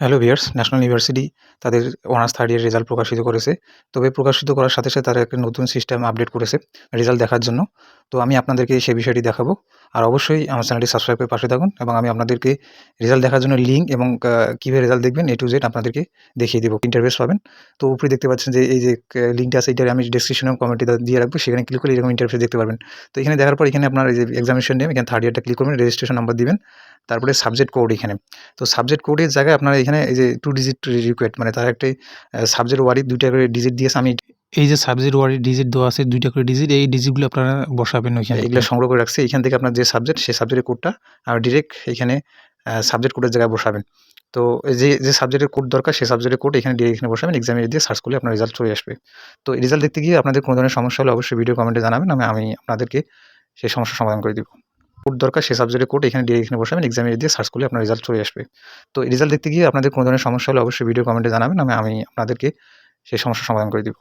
Hello viewers national university তাদের honours third year result প্রকাশিত করেছে। তবে প্রকাশিত করার সাথে সাথে তারা একটা নতুন সিস্টেম আপডেট করেছে রেজাল্ট দেখার জন্য। তো আমি আপনাদেরকে সেই বিষয়টি দেখাবো। আর অবশ্যই আমার চ্যানেলটি সাবস্ক্রাইব করে পাশে থাকুন এবং আমি আপনাদেরকে রেজাল্ট দেখার জন্য লিঙ্ক এবং কীভাবে রেজাল্ট দেখবেন এ টু জেড আপনাদেরকে দেখিয়ে দেবো। ইন্টারভেস পাবেন। তো উপরে দেখতে পাচ্ছেন যে এই যে লিঙ্কটা আছে এটা আমি ডিসক্রিপশনে কমেন্টে দিয়ে রাখব। সেখানে ক্লিক করে এরকম ইন্টারফেস দেখতে পারবেন। তো এখানে দেখার পর এখানে আপনার এই যে এক্সামিনেশন নেম এখানে থার্ড ইয়ারটা ক্লিক করবেন রেজিস্ট্রেশন নাম্বার দিবেন, তারপরে সাবজেক্ট কোড এখানে। তো সাবজেক্ট কোডের জায়গায় আপনারা এখানে এই যে টু ডিজিট রিকোয়েড মানে তার একটা সাবজেক্ট ওয়ারি দুইটা করে ডিজিট দিয়েছে আমি এই যে সাবজেক্ট ওয়ার্ড ডিজিট দেওয়া আছে, দুইটা করে ডিজিট এই ডিজিটগুলো আপনারা বসাবেন ওইখানে এগুলো সংগ্রহ করে রাখছি। এখান থেকে আপনার যে সাবজেক্ট সেই সাবজেক্টের কোডটা আর ডিরেক্ট এখানে সাবজেক্ট কোডের জায়গায় বসাবেন। তো যে যে সাবজেক্টের কোড দরকার, সেই সাবজেক্টের কোড এখানে ডিরেক্ট এখানে বসাবেন এক্সামে দিয়ে সার্চ করলে আপনার রেজাল্ট চলে আসবে। তো রেজাল্ট দেখতে গিয়ে আপনাদের কোনো ধরনের সমস্যা হলে অবশ্যই ভিডিও কমেন্টে জানাবেন, আমি আমি আপনাদেরকে সেই সমস্যার সমাধান করে দিব। কোড দরকার, সেই সাবজেক্টের কোড এখানে ডিরেক্ট এখানে বসাবেন এক্সামে দিয়ে সার্চ করলে আপনার রেজাল্ট চলে আসবে। তো রেজাল্ট দেখতে গিয়ে আপনাদের কোনো ধরনের সমস্যা হলে অবশ্যই ভিডিও কমেন্টে জানাবেন, আমি আমি আপনাদেরকে সেই সমস্যার সমাধান করে দিব।